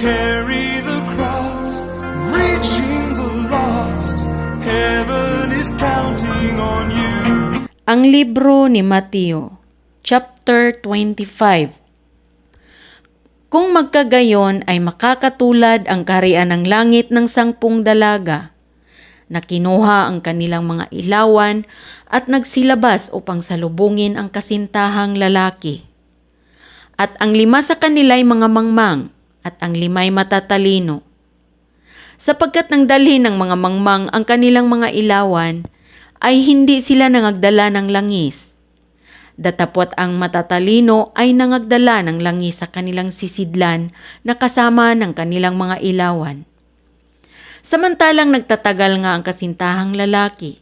carry the cross, reaching the lost. Heaven is counting on you. Ang libro ni Mateo, chapter 25. Kung magkagayon ay makakatulad ang kaharian ng langit ng sangpung dalaga, na kinuha ang kanilang mga ilawan at nagsilabas upang salubungin ang kasintahang lalaki. At ang lima sa kanila ay mga mangmang at ang limay matatalino. Sapagkat nang dalhin ng mga mangmang ang kanilang mga ilawan, ay hindi sila nangagdala ng langis. Datapot ang matatalino ay nangagdala ng langis sa kanilang sisidlan na kasama ng kanilang mga ilawan. Samantalang nagtatagal nga ang kasintahang lalaki,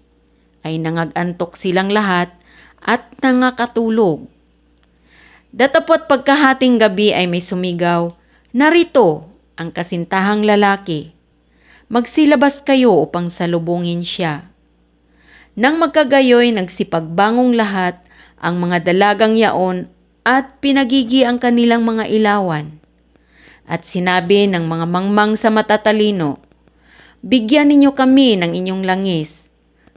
ay nangagantok silang lahat at nangakatulog. Datapot pagkahating gabi ay may sumigaw, Narito ang kasintahang lalaki. Magsilabas kayo upang salubungin siya. Nang magkagayoy nagsipagbangong lahat ang mga dalagang yaon at pinagigi ang kanilang mga ilawan. At sinabi ng mga mangmang sa matatalino, Bigyan ninyo kami ng inyong langis,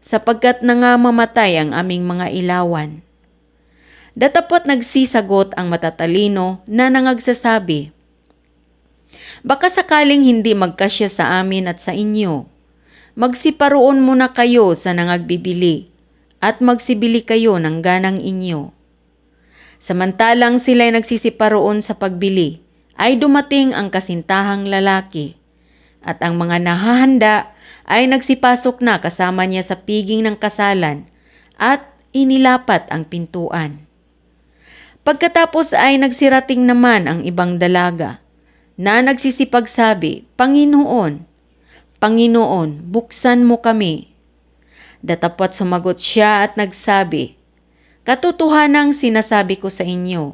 sapagkat nangamamatay ang aming mga ilawan. Datapot nagsisagot ang matatalino na nangagsasabi, Baka sakaling hindi magkasya sa amin at sa inyo, magsiparoon muna kayo sa nangagbibili at magsibili kayo ng ganang inyo. Samantalang sila'y nagsisiparoon sa pagbili, ay dumating ang kasintahang lalaki, at ang mga nahahanda ay nagsipasok na kasama niya sa piging ng kasalan at inilapat ang pintuan. Pagkatapos ay nagsirating naman ang ibang dalaga na nagsisipagsabi, Panginoon, Panginoon, buksan mo kami. Datapot sumagot siya at nagsabi, Katotohanang sinasabi ko sa inyo,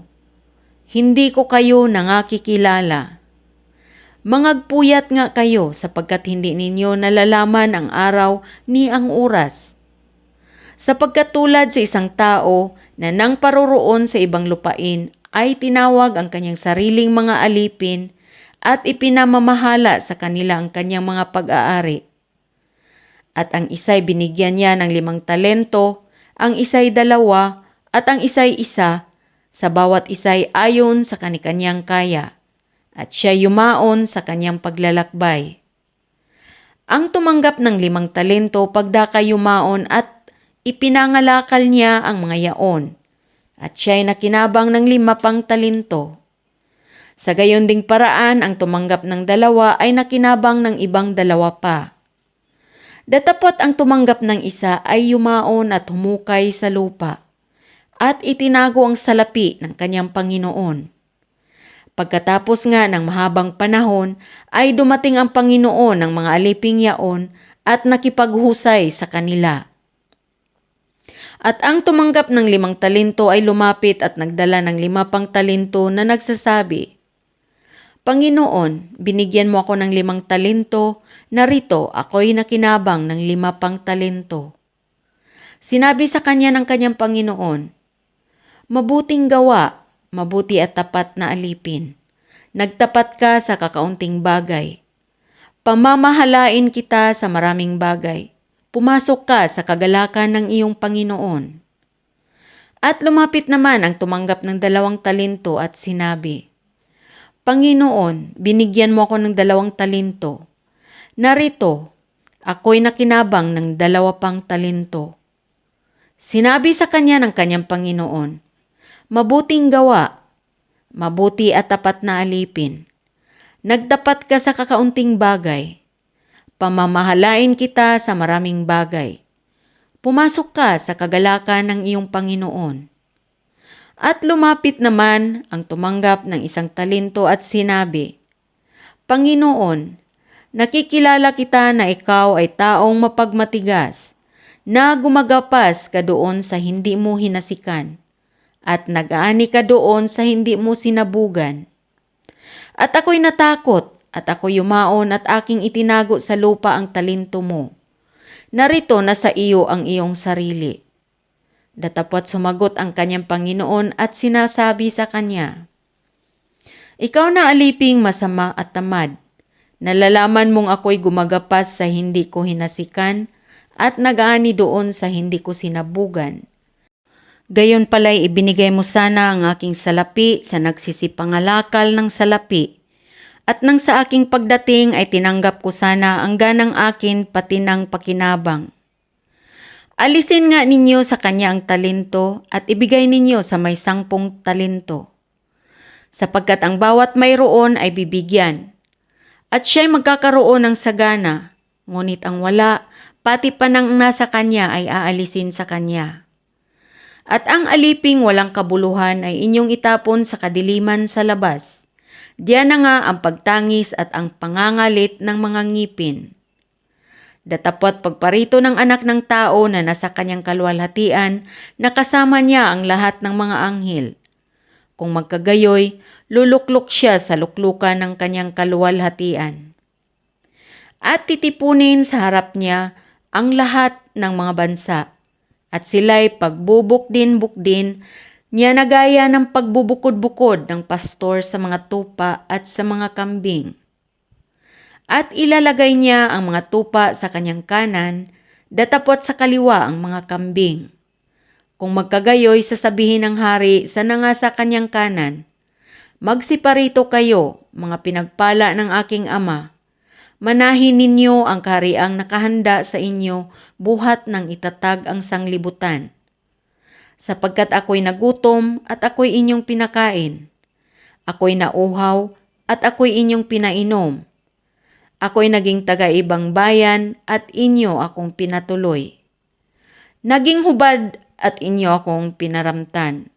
hindi ko kayo nangakikilala. Mangagpuyat nga kayo sapagkat hindi ninyo nalalaman ang araw ni ang oras. Sapagkat tulad sa isang tao na nang paroroon sa ibang lupain ay tinawag ang kanyang sariling mga alipin at ipinamamahala sa kanila ang kanyang mga pag-aari. At ang isa'y binigyan niya ng limang talento, ang isa'y dalawa, at ang isa'y isa, sa bawat isa'y ayon sa kanikanyang kaya, at siya yumaon sa kanyang paglalakbay. Ang tumanggap ng limang talento pagdaka yumaon at ipinangalakal niya ang mga yaon, at siya'y nakinabang ng lima pang talento. Sa gayon ding paraan, ang tumanggap ng dalawa ay nakinabang ng ibang dalawa pa. Datapot ang tumanggap ng isa ay yumaon at humukay sa lupa at itinago ang salapi ng kanyang Panginoon. Pagkatapos nga ng mahabang panahon ay dumating ang Panginoon ng mga aliping yaon at nakipaghusay sa kanila. At ang tumanggap ng limang talento ay lumapit at nagdala ng lima pang talento na nagsasabi, Panginoon, binigyan mo ako ng limang talento, narito ako'y nakinabang ng lima pang talento. Sinabi sa kanya ng kanyang Panginoon, Mabuting gawa, mabuti at tapat na alipin. Nagtapat ka sa kakaunting bagay. Pamamahalain kita sa maraming bagay. Pumasok ka sa kagalakan ng iyong Panginoon. At lumapit naman ang tumanggap ng dalawang talento at sinabi, Panginoon, binigyan mo ako ng dalawang talento. Narito, ako'y nakinabang ng dalawa pang talento. Sinabi sa kanya ng kanyang Panginoon, Mabuting gawa, mabuti at tapat na alipin. Nagdapat ka sa kakaunting bagay. Pamamahalain kita sa maraming bagay. Pumasok ka sa kagalakan ng iyong Panginoon. At lumapit naman ang tumanggap ng isang talento at sinabi, Panginoon, nakikilala kita na ikaw ay taong mapagmatigas, na gumagapas ka doon sa hindi mo hinasikan, at nag-aani ka doon sa hindi mo sinabugan. At ako'y natakot, at ako yumaon at aking itinago sa lupa ang talento mo. Narito na sa iyo ang iyong sarili Datapot sumagot ang kanyang Panginoon at sinasabi sa kanya, Ikaw na aliping masama at tamad. Nalalaman mong ako'y gumagapas sa hindi ko hinasikan at nagaani doon sa hindi ko sinabugan. Gayon pala'y ibinigay mo sana ang aking salapi sa nagsisipangalakal ng salapi. At nang sa aking pagdating ay tinanggap ko sana ang ganang akin pati ng pakinabang. Alisin nga ninyo sa kanya ang talento at ibigay ninyo sa may sangpong talento. Sapagkat ang bawat mayroon ay bibigyan. At siya'y magkakaroon ng sagana, ngunit ang wala, pati pa nang nasa kanya ay aalisin sa kanya. At ang aliping walang kabuluhan ay inyong itapon sa kadiliman sa labas. Diyan na nga ang pagtangis at ang pangangalit ng mga ngipin. Datapot pagparito ng anak ng tao na nasa kanyang kalwalhatian, nakasama niya ang lahat ng mga anghel. Kung magkagayoy, luluklok siya sa luklukan ng kanyang kaluwalhatian. At titipunin sa harap niya ang lahat ng mga bansa, at sila'y pagbubukdin-bukdin niya na gaya ng pagbubukod-bukod ng pastor sa mga tupa at sa mga kambing. At ilalagay niya ang mga tupa sa kanyang kanan, datapot sa kaliwa ang mga kambing. Kung magkagayoy sasabihin ng hari sa nanga sa kanyang kanan, Magsiparito kayo, mga pinagpala ng aking ama. Manahin ninyo ang kahariang nakahanda sa inyo buhat ng itatag ang sanglibutan. Sapagkat ako'y nagutom at ako'y inyong pinakain. Ako'y nauhaw at ako'y inyong pinainom. Ako'y naging taga-ibang bayan at inyo akong pinatuloy. Naging hubad at inyo akong pinaramtan.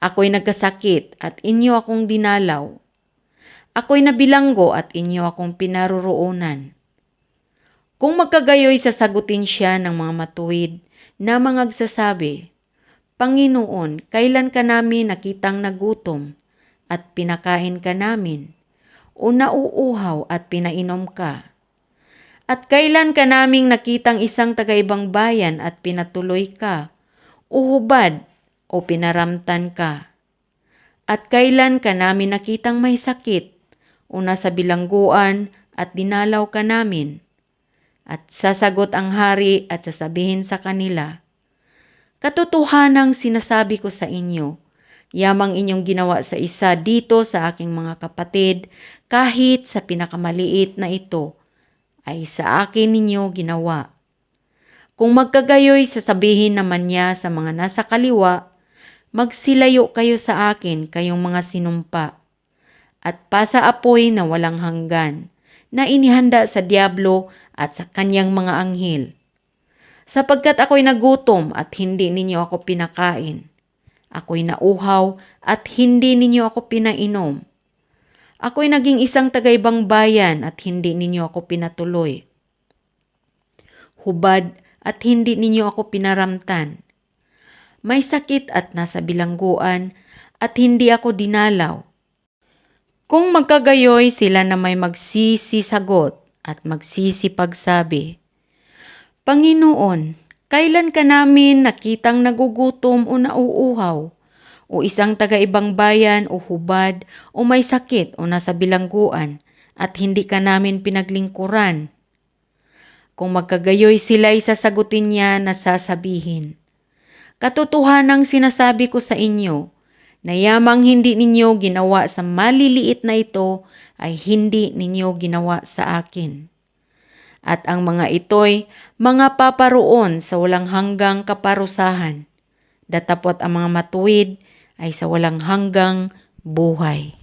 Ako'y nagkasakit at inyo akong dinalaw. Ako'y nabilanggo at inyo akong pinaroroonan. Kung magkagayoy sasagutin siya ng mga matuwid na mga agsasabi, Panginoon, kailan ka namin nakitang nagutom at pinakain ka namin, o nauuhaw at pinainom ka? At kailan ka naming nakitang isang tagaibang bayan at pinatuloy ka, o hubad o pinaramtan ka? At kailan ka namin nakitang may sakit o nasa bilangguan at dinalaw ka namin? At sasagot ang hari at sasabihin sa kanila, Katotohanang sinasabi ko sa inyo, yamang inyong ginawa sa isa dito sa aking mga kapatid, kahit sa pinakamaliit na ito, ay sa akin ninyo ginawa. Kung magkagayoy sasabihin naman niya sa mga nasa kaliwa, Magsilayo kayo sa akin, kayong mga sinumpa, at pasa apoy na walang hanggan, na inihanda sa Diablo at sa kanyang mga anghel. Sapagkat ako'y nagutom at hindi ninyo ako pinakain. Ako'y nauhaw at hindi ninyo ako pinainom. Ako'y naging isang tagaibang bayan at hindi ninyo ako pinatuloy. Hubad at hindi ninyo ako pinaramtan may sakit at nasa bilangguan at hindi ako dinalaw. Kung magkagayoy sila na may magsisisagot at magsisipagsabi, Panginoon, kailan ka namin nakitang nagugutom o nauuhaw, o isang taga-ibang bayan o hubad o may sakit o nasa bilangguan at hindi ka namin pinaglingkuran? Kung magkagayoy sila, isasagutin niya na sasabihin, Katotohanang sinasabi ko sa inyo, na yamang hindi ninyo ginawa sa maliliit na ito ay hindi ninyo ginawa sa akin. At ang mga ito'y mga paparoon sa walang hanggang kaparusahan, datapot ang mga matuwid ay sa walang hanggang buhay.